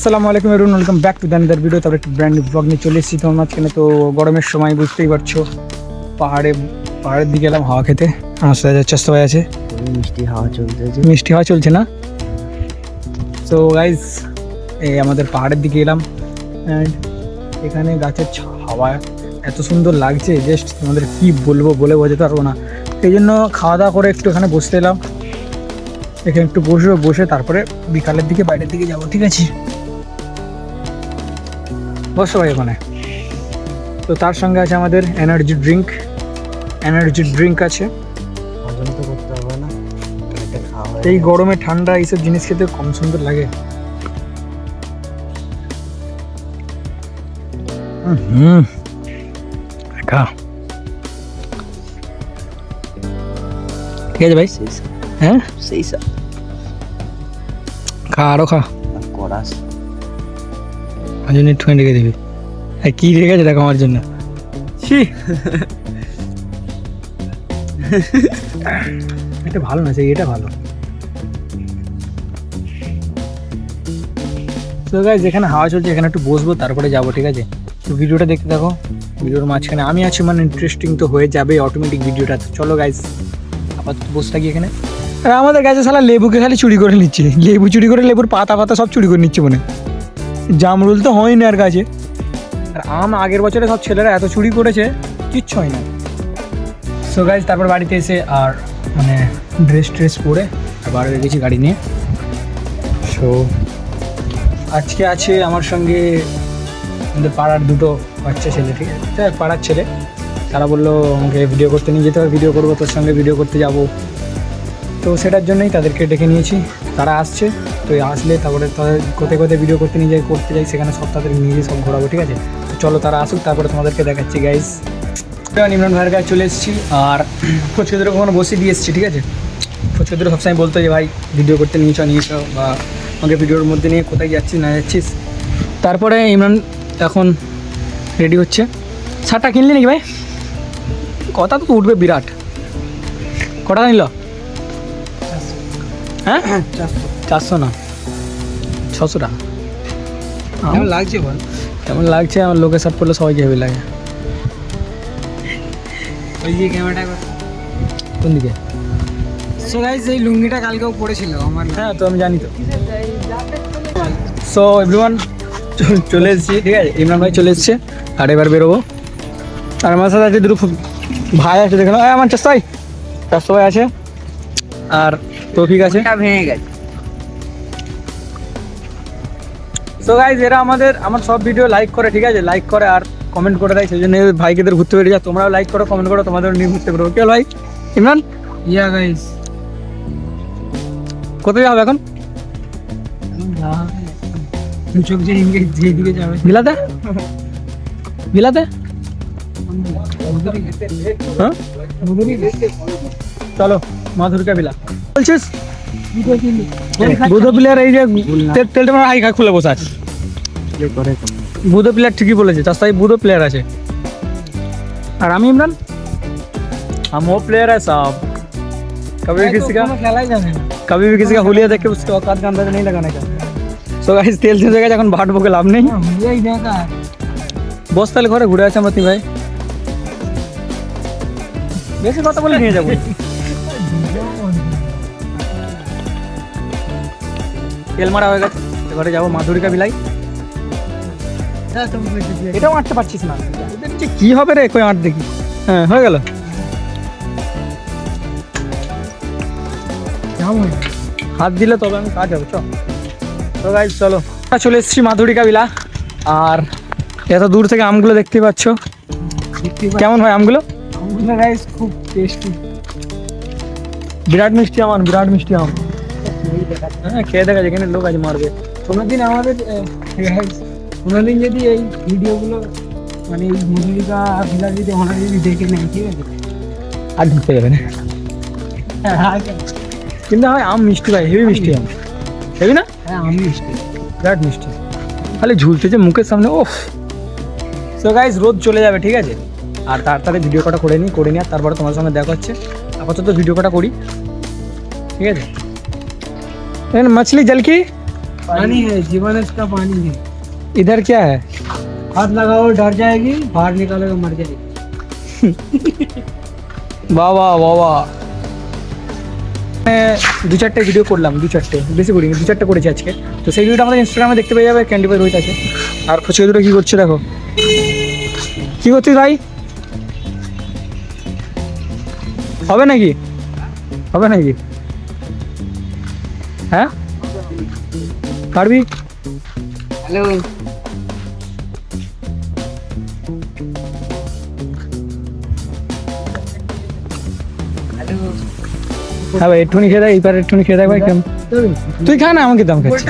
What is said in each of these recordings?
আসসালামু আলাইকুম এরুন ওয়েলকাম ব্যাক টু দ্যান্দার ভিডিও তারপরে একটা ব্র্যান্ড ব্লগ নিয়ে চলে এসেছি তোমার মাঝখানে। তো গরমের সময় বুঝতেই পারছ পাহাড়ে পাহাড়ের দিকে এলাম হাওয়া খেতে। সাথে যাচ্ছে আছে। মিষ্টি হাওয়া চলতেছে মিষ্টি হাওয়া চলছে না? তো গাইজ এই আমাদের পাহাড়ের দিকে এলাম। অ্যান্ড এখানে গাছের হাওয়া এত সুন্দর লাগছে জাস্ট তোমাদের কি বলব বলে বোঝাতে পারব না। সেই জন্য খাওয়া দাওয়া করে একটু এখানে বসতে এলাম। এখানে একটু বসবো বসে তারপরে বিকালের দিকে বাইরের দিকে যাব ঠিক আছে? বসো ভাই ওখানে। তো তার সঙ্গে আছে আমাদের এনার্জি ড্রিঙ্ক এনার্জি ড্রিঙ্ক আছে। এই গরমে ঠান্ডা এইসব জিনিস খেতে কম সুন্দর লাগে। হুম খা। ঠিক আছে ভাই। হ্যাঁ? সেই খা আরও খা। করাস আমার জন্য একটুখানি রেখে দিবি। আর কি রেখেছে দেখো আমার জন্য। ছি। এটা ভালো না এটা ভালো। তো গাইজ যেখানে হাওয়া চলছে, এখানে একটু বসবো, তারপরে যাব, ঠিক আছে? তো ভিডিওটা দেখতে দেখো ভিডিওর মাঝখানে। আমি আছি মানে ইন্টারেস্টিং তো হয়ে যাবে অটোমেটিক ভিডিওটা। চলো গাইজ আপাতত বসে থাকি এখানে। আর আমাদের গাছে সালা লেবুকে খালি চুরি করে নিচ্ছে। লেবু চুরি করে লেবুর পাতা পাতা সব চুরি করে নিচ্ছে মনে হয়। জামরুল তো হয়নি আর গাছে আর আম আগের বছরে সব ছেলেরা এত চুরি করেছে কিচ্ছু হয় না সো গাইজ তারপর বাড়িতে এসে আর মানে ড্রেস ট্রেস পরে আর বাড়ি গেছি গাড়ি নিয়ে। সো আজকে আছে আমার সঙ্গে আমাদের পাড়ার দুটো বাচ্চা ছেলে ঠিক আছে? হ্যাঁ, পাড়ার ছেলে। তারা বলল আমাকে ভিডিও করতে নিয়ে যেতে হবে ভিডিও করব তোর সঙ্গে ভিডিও করতে যাব। তো সেটার জন্যই তাদেরকে ডেকে নিয়েছি। তারা আসছে। তো আসলে তারপরে তাদের কোথায় কোথায় ভিডিও করতে নিয়ে যাই, করতে যাই, সেখানে সব তাদের নিয়ে সব ঘোরাবো, ঠিক আছে? তো চলো তারা আসুক, তারপরে তোমাদেরকে দেখাচ্ছি গাইজ ইমরান ভাইয়ের কাছে চলে এসেছি, আর ফুচকাদের ওখানে বসে দিয়ে এসেছি, ঠিক আছে? ফুচকাদের সবসময় বলতো যে, ভাই ভিডিও করতে নিয়ে চ, নিয়ে বা আমাকে ভিডিওর মধ্যে নিয়ে কোথায় যাচ্ছিস, না যাচ্ছিস? তারপরে ইমরান এখন রেডি হচ্ছে। শার্টটা কিনলি নাকি, ভাই? কথা তো উঠবে বিরাট। কটা নিল? হ্যাঁ? চারশো। না ছশো টাকা। কেমন লাগছে বল? কেমন লাগছে? আমার লোকের শার্ট পরলে সবাইকে হেভি লাগে। ওই যে ক্যামেরাটা কোন দিকে? সো গাইস এই লুঙ্গিটা কালকেও পড়েছিল আমার হ্যাঁ তো আমি জানি তো। সো এভরিওয়ান চলে এসেছি। ঠিক আছে ইমরান ভাই চলে এসছে আর এবার বেরোবো। আর আমার সাথে আছে দুটো ভাই আছে দেখো আমার চাষাই চাষা ভাই আছে আর তৌফিক আছে। ভেঙে গেছে। সো গাইজ এরা আমাদের আমার সব ভিডিও লাইক করে ঠিক আছে? লাইক করে আর কমেন্ট করে দেয় সেই জন্য ভাইকেদের ঘুরতে বেরিয়ে যা। তোমরাও লাইক করো কমেন্ট করো তোমাদের নিয়ে ঘুরতে বেরোবো কেউ ভাই? ইমরান? ইয়া গাইস কোথায় যাবে এখন? চোখ যে ইংরেজ যেদিকে যাবে। বিলাতে? বিলাতে? হ্যাঁ? চলো মাধুরকা বিলা। বলছিস? বুধ প্লেয়ার এই যে তেল- তেলটা মানে হাই খা খুলে বসে আছে করে বুধ প্লেয়ার ঠিকই বলেছে তার সাথে বুধ প্লেয়ার আছে আর আমি ইমরান हम वो प्लेयर है साहब कभी भी किसी का খেলাই জানে না कभी भी किसी का हुलिया देख के उसके औकात का अंदाजा नहीं लगाने का সো গাইস তেল শেষ হয়ে গেছে এখন ভাট বকে লাভ নেই হুলিয়াই দেখা বস তাহলে ঘরে ঘুরে আছে আমরা তিন ভাই বেশি কথা বলে নিয়ে যাবো তেল মারা হয়ে গেছে। এবারে যাব মাধুরিকা বিলাই। এটাও আঁটতে পারছিস না। কি হবে রে কই আঁট দেখি। হ্যাঁ হয়ে গেল। হাত দিলে তবে আমি কাজ হবে চ। তো গাইজ চলো। চলে এসেছি মাধুরিকা বিলা। আর এত দূর থেকে আমগুলো দেখতে পাচ্ছ। কেমন হয় আমগুলো? গাইস খুব টেস্টি বিরাট মিষ্টি আম বিরাট মিষ্টি আম। হ্যাঁ খেয়ে দেখা যেখানে লোক আছে মারবে। কোনোদিন আমাদের কোনোদিন যদি এই ভিডিওগুলো মানে এই মধুরিকা ভিলা যদি ওনারা যদি দেখে নেয় ঠিক আছে? আর ঢুকতে যাবে না। কিন্তু হয় আম মিষ্টি ভাই হেভি মিষ্টি আম। হেভি না? হ্যাঁ আমি মিষ্টি। বিরাট মিষ্টি। খালি ঝুলতেছে মুখের সামনে ওফ। সো গাইজ রোদ চলে যাবে ঠিক আছে? আর তাড়াতাড়ি ভিডিও কটা করে নিই করে নিই আর তারপরে তোমার সঙ্গে দেখা হচ্ছে। আপাতত ভিডিও কটা করি ঠিক আছে? এখানে মাছলি জল কি पानी है जीवन इसका पानी है इधर क्या है हाथ लगाओ डर जाएगी बाहर निकालेगा मर जाएगी বাবা বাবা দু চারটে ভিডিও করলাম দু চারটে বেশি করিনি দু চারটে করেছি আজকে তো সেই ভিডিওটা আমাদের ইনস্টাগ্রামে দেখতে পেয়ে যাবে ক্যান্ডি বয় রোহিত আছে আর ফুচকা দুটো কী করছে দেখো কী করছিস ভাই হবে নাকি হবে নাকি হ্যাঁ? পারবি? हेलो হ্যাঁ ভাই একটুখানি খেয়ে দেয় এইবার একটুখানি খেয়ে দেয় ভাই কেমন? তুই খা না আমাকে দাম খাচ্ছি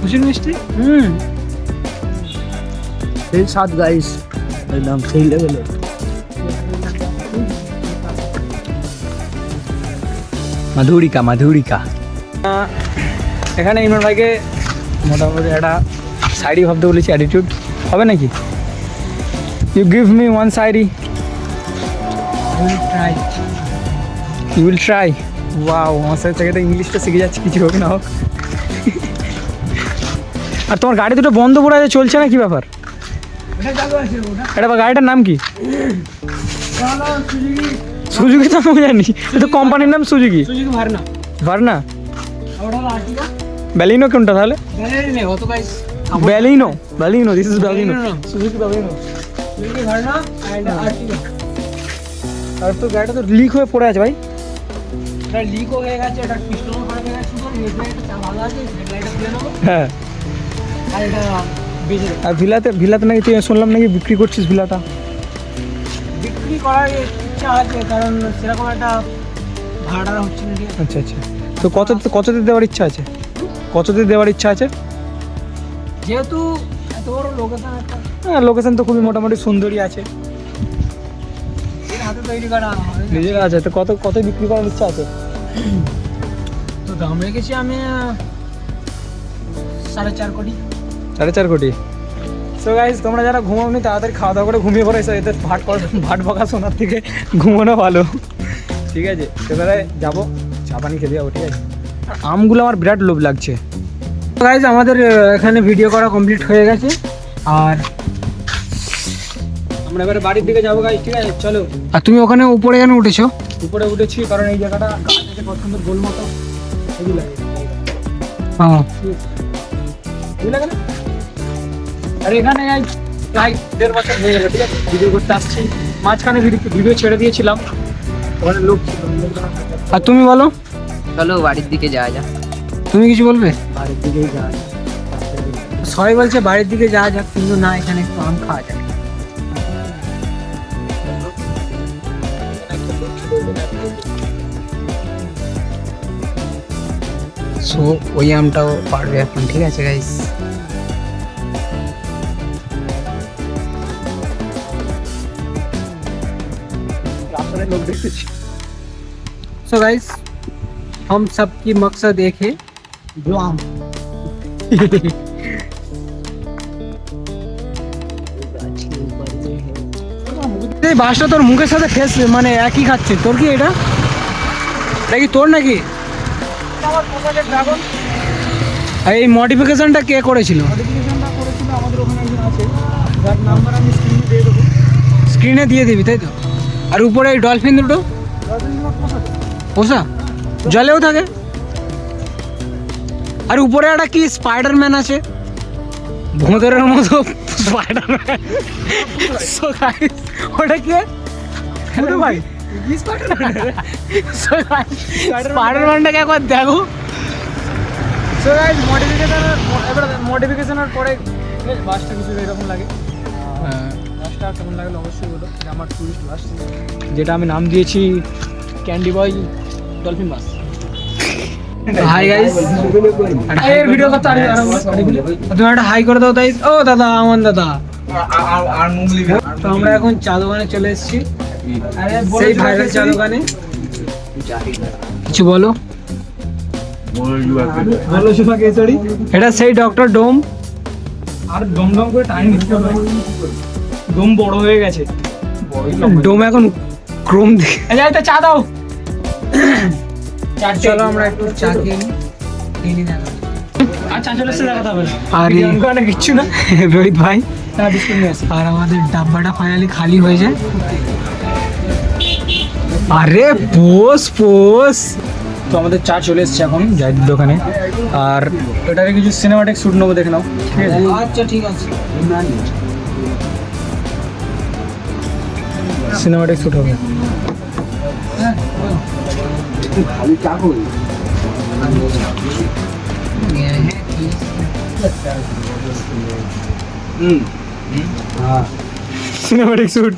প্রচুর মিষ্টি? হুম। সেই সাত গাইস একদম সেই লেভেলে মাধুরিকা মাধুরিকা এখানে ইমরান ভাইকে মোটামুটি একটা শাড়ি ভাবতে বলেছি অ্যাটিটিউড হবে নাকি? You give me one sari try you will try wow আমার সাথে থেকে তো ইংলিশটা শিখে যাচ্ছে কিছু হোক না হোক। আর তোমার গাড়ি দুটো বন্ধ পড়ে আছে চলছে না কি ব্যাপার? ওটা চালু আছে ওটা। এটা বা গাড়িটার নাম কি? চালো সুজুকি তো আমি জানি। এটা কোম্পানির নাম Suzuki. Suzuki Verna. Verna? Baleno কোনটা তাহলে? Baleno Baleno this is Baleno Suzuki Baleno Suzuki Verna and Ertiga আর তো গাড়িটা তো লিক হয়ে পড়ে আছে ভাই। এটা লিক হয়ে গেছে এটা পিস্টন খারাপ গেছে শুধু হেডলাইটটা ভালো আছে হেডলাইটটা খুলে নেব। হ্যাঁ। আর এটা আর ভিলাতে ভিলাতে নাকি তুই শুনলাম নাকি বিক্রি করছিস ভিলাটা? বিক্রি করার ইচ্ছা আছে কারণ সেরকম একটা ভাড়া হচ্ছে না আচ্ছা আচ্ছা। তো কত কততে দেওয়ার ইচ্ছা আছে? কততে দেওয়ার ইচ্ছা আছে? যেহেতু এত বড় লোকেশন একটা হ্যাঁ লোকেশন তো খুবই মোটামুটি সুন্দরই আছে। হাতে তৈরি করা নিজের আছে তো কত কত বিক্রি করার ইচ্ছা আছে? তো দাম রেখেছি আমি সাড়ে চার কোটি। সাড়ে চার কোটি? সো গাইজ তোমরা যারা ঘুমাওনি তাড়াতাড়ি খাওয়া দাওয়া করে ঘুমিয়ে পড়ে। এসো এদের ভাট ভাট বকা শোনার থেকে ঘুমানো ভালো। ঠিক আছে এবারে যাব চা পানি খেতে যাব ঠিক আছে? আর আমগুলো আমার বিরাট লোভ লাগছে। গাইজ আমাদের এখানে ভিডিও করা কমপ্লিট হয়ে গেছে। আর আমরা এবারে বাড়ির দিকে যাব গাইজ ঠিক আছে? চলো। আর তুমি ওখানে উপরে কেন উঠেছো? উপরে উঠেছি কারণ এই জায়গাটা গাছ আছে কত সুন্দর গোল মতো। লাগে হ্যাঁ লাগে না? আর এখানে প্রায় দেড় বছর হয়ে গেল ঠিক আছে? ভিডিও করতে আসছি। মাঝখানে ভিডিও ভিডিও ছেড়ে দিয়েছিলাম। ওখানে লোক ছিল। আর তুমি বলো? চলো বাড়ির দিকে যাওয়া যাক। তুমি কিছু বলবে? বাড়ির দিকেই যাওয়া যায়। সবাই বলছে বাড়ির দিকে যাওয়া যাক কিন্তু না এখানে একটু আম খাওয়া যায় সো ওই আমটাও পারবে এখন ঠিক আছে গাইস রাস্তায় লোক দেখতেছি सो गाइस हम सबकी मकसद एक है जो आम এই বাসটা তোর মুখের সাথে ফেস মানে একই খাচ্ছে তোর কি এটা এটা কি তোর নাকি আর এই মডিফিকেশনটা কে করেছিল নোটিফিকেশনটা করেছিল আমাদের ওখানে একজন আছে যার নাম্বার আমি স্ক্রিনে দিয়ে দেবো স্ক্রিনে দিয়ে দিবি তাই তো আর উপরে এই ডলফিন দুটো? পোষা? জলেও থাকে। আর উপরে একটা কি স্পাইডারম্যান আছে? ভোঁদরের মতো স্পাইডারম্যান ওটা কি? ভাই। স্পাইডারম্যানটাকে একবার দেখো। সো গাইস মডিফিকেশন এবার মডিফিকেশনের পরে বাসটা কিছু এরকম লাগে। বাসটা কেমন লাগল অবশ্যই বলো এটা আমার টুরিস্ট বাস যেটা আমি নাম দিয়েছি candy boy dolphin bus hi guys এর ভিডিও করতে আরে তুমি একটা হাই করে দাও তাই ও দাদা আমন দাদা। তো আমরা এখন চা দোকানে চলে এসেছি। সেই ভাইরাল চা দোকানে। কিছু বলো। এটা সেই ডক্টর ডোম আর করে টাইম দিতে হবে। দম বড় হয়ে গেছে। ডোম এখন ক্রোম দিয়ে এই একটা চা দাও। চলো আমরা একটু চা খেয়ে নিই। আচ্ছা চলে এসে হবে। আর। কিচ্ছু না। রোহিত ভাই। আসি। আর আমাদের ডাব্বাটা ফাইনালি খালি হয়ে যায় আরে পোস পোস তো আমাদের চা চলে এসছে এখন জাহিদের দোকানে। আর এটারে কিছু সিনেমাটিক শ্যুট নেব দেখে নাও। ঠিক আছে? আচ্ছা ঠিক আছে। সিনেমাটিক শ্যুট হবে সিনেমাটিক শ্যুট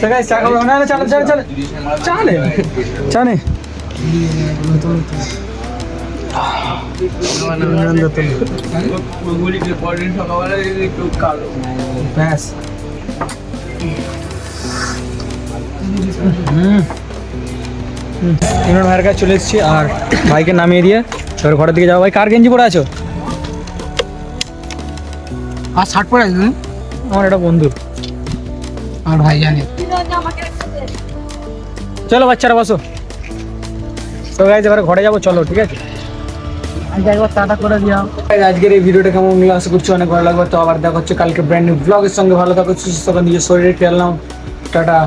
তো গাইস চা খাব না না চলে চলে চলে চলে চলে ব্যাস হুম ইমরান ভাইয়ের কাছে চলে এসেছি আর ভাইকে নামিয়ে দিয়ে এবার ঘরের দিকে যাব। ভাই কার গেঞ্জি পরে আছো? আর শার্ট পরে আসবে আমার একটা বন্ধু আমার ভাই জানে। চলো বাচ্চারা বসো। তো গাইজ এবার ঘরে যাব চলো ঠিক আছে? একবার করে দিও আজকের এই ভিডিওটা কেমন লাগল? আশা করছি অনেক ভালো লাগবে। তো আবার দেখা হচ্ছে কালকে ব্র্যান্ড নিউ ব্লগের সঙ্গে। ভালো থাকো সুস্থ নিজের শরীরে নাও। টাটা।